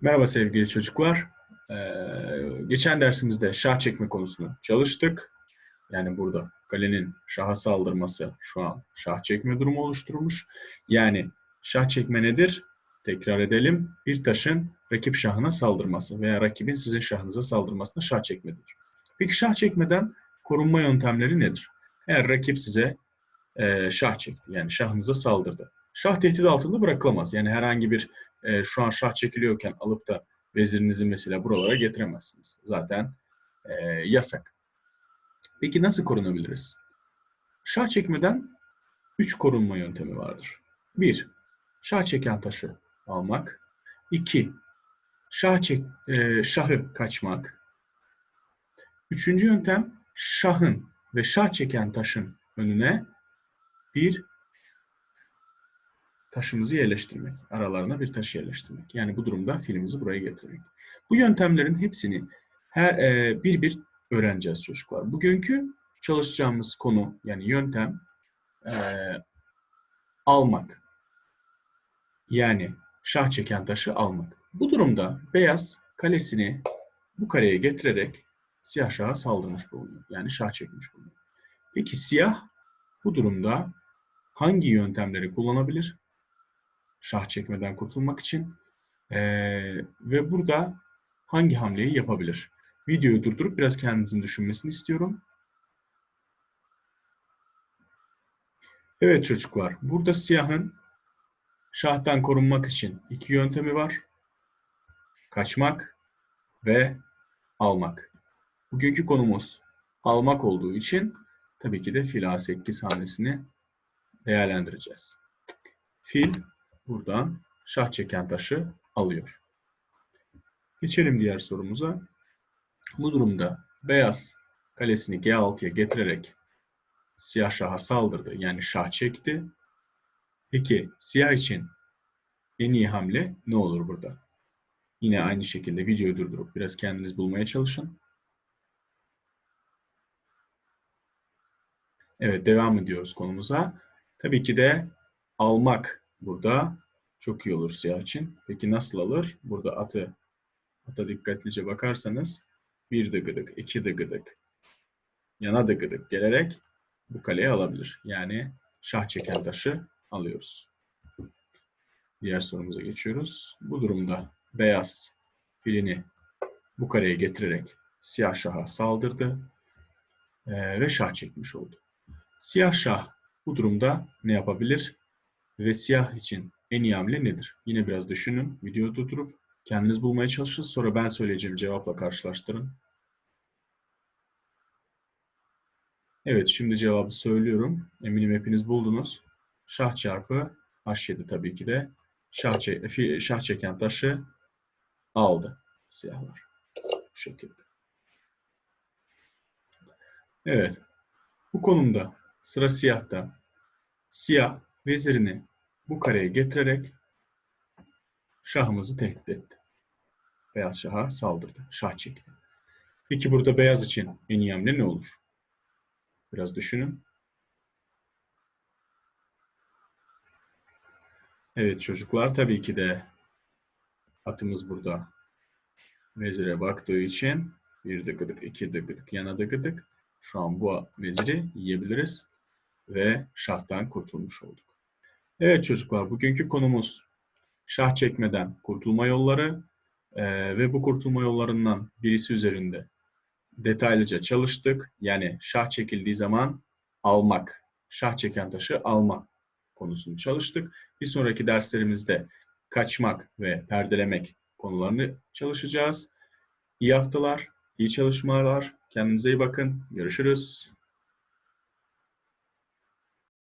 Merhaba sevgili çocuklar. Ee, geçen dersimizde şah çekme konusunu çalıştık. Yani burada kalenin şaha saldırması şu an şah çekme durumu oluşturmuş. Yani şah çekme nedir? Tekrar edelim. Bir taşın rakip şahına saldırması veya rakibin sizin şahınıza saldırmasına şah çekmedir. Peki şah çekmeden korunma yöntemleri nedir? Eğer rakip size e, şah çekti, yani şahınıza saldırdı. Şah tehdit altında bırakılamaz. Yani herhangi bir e, şu an şah çekiliyorken alıp da vezirinizi mesela buralara getiremezsiniz. Zaten e, yasak. Peki nasıl korunabiliriz? Şah çekmeden üç korunma yöntemi vardır. Bir, şah çeken taşı almak. İki, şah çek, e, şahı kaçmak. Üçüncü yöntem, şahın ve şah çeken taşın önüne bir taşımızı yerleştirmek. Aralarına bir taş yerleştirmek. Yani bu durumda filimizi buraya getirmek. Bu yöntemlerin hepsini her e, bir bir öğreneceğiz çocuklar. Bugünkü çalışacağımız konu yani yöntem e, almak. Yani şah çeken taşı almak. Bu durumda beyaz kalesini bu kareye getirerek siyah şaha saldırmış bulunuyor. Yani şah çekmiş bulunuyor. Peki siyah bu durumda hangi yöntemleri kullanabilir? Şah çekmeden kurtulmak için. Ee, ve burada hangi hamleyi yapabilir? Videoyu durdurup biraz kendinizin düşünmesini istiyorum. Evet çocuklar, burada siyahın şahtan korunmak için iki yöntemi var. Kaçmak ve almak. Bugünkü konumuz almak olduğu için tabii ki de fil A8 hamlesini değerlendireceğiz. Fil buradan şah çeken taşı alıyor. Geçelim diğer sorumuza. Bu durumda beyaz kalesini G6'ya getirerek siyah şaha saldırdı. Yani şah çekti. Peki siyah için en iyi hamle ne olur burada? Yine aynı şekilde videoyu durdurup biraz kendiniz bulmaya çalışın. Evet devam ediyoruz konumuza. Tabii ki de almak burada çok iyi olur siyah için. Peki nasıl alır? Burada atı ata dikkatlice bakarsanız bir de gıdık, iki de gıdık, yana da gıdık gelerek bu kaleyi alabilir. Yani şah çeken taşı alıyoruz. Diğer sorumuza geçiyoruz. Bu durumda beyaz filini bu kareye getirerek siyah şaha saldırdı ve şah çekmiş oldu. Siyah şah bu durumda ne yapabilir? Ve siyah için en iyi hamle nedir? Yine biraz düşünün. Videoyu durdurup kendiniz bulmaya çalışın. Sonra ben söyleyeceğim cevapla karşılaştırın. Evet şimdi cevabı söylüyorum. Eminim hepiniz buldunuz. Şah çarpı H7 tabii ki de. Şah, çek, şah çeken taşı aldı siyahlar. Bu şekilde. Evet. Bu konumda sıra siyahta. Siyah vezirini bu kareye getirerek şahımızı tehdit etti. Beyaz şaha saldırdı. Şah çekti. Peki burada beyaz için en iyi hamle ne olur? Biraz düşünün. Evet çocuklar tabii ki de atımız burada vezire baktığı için bir de gıdık, iki de gıdık, yana da gıdık. Şu an bu veziri yiyebiliriz ve şahtan kurtulmuş olduk. Evet çocuklar, bugünkü konumuz şah çekmeden kurtulma yolları ee, ve bu kurtulma yollarından birisi üzerinde detaylıca çalıştık. Yani şah çekildiği zaman almak, şah çeken taşı alma konusunu çalıştık. Bir sonraki derslerimizde kaçmak ve perdelemek konularını çalışacağız. İyi haftalar, iyi çalışmalar. Kendinize iyi bakın. Görüşürüz.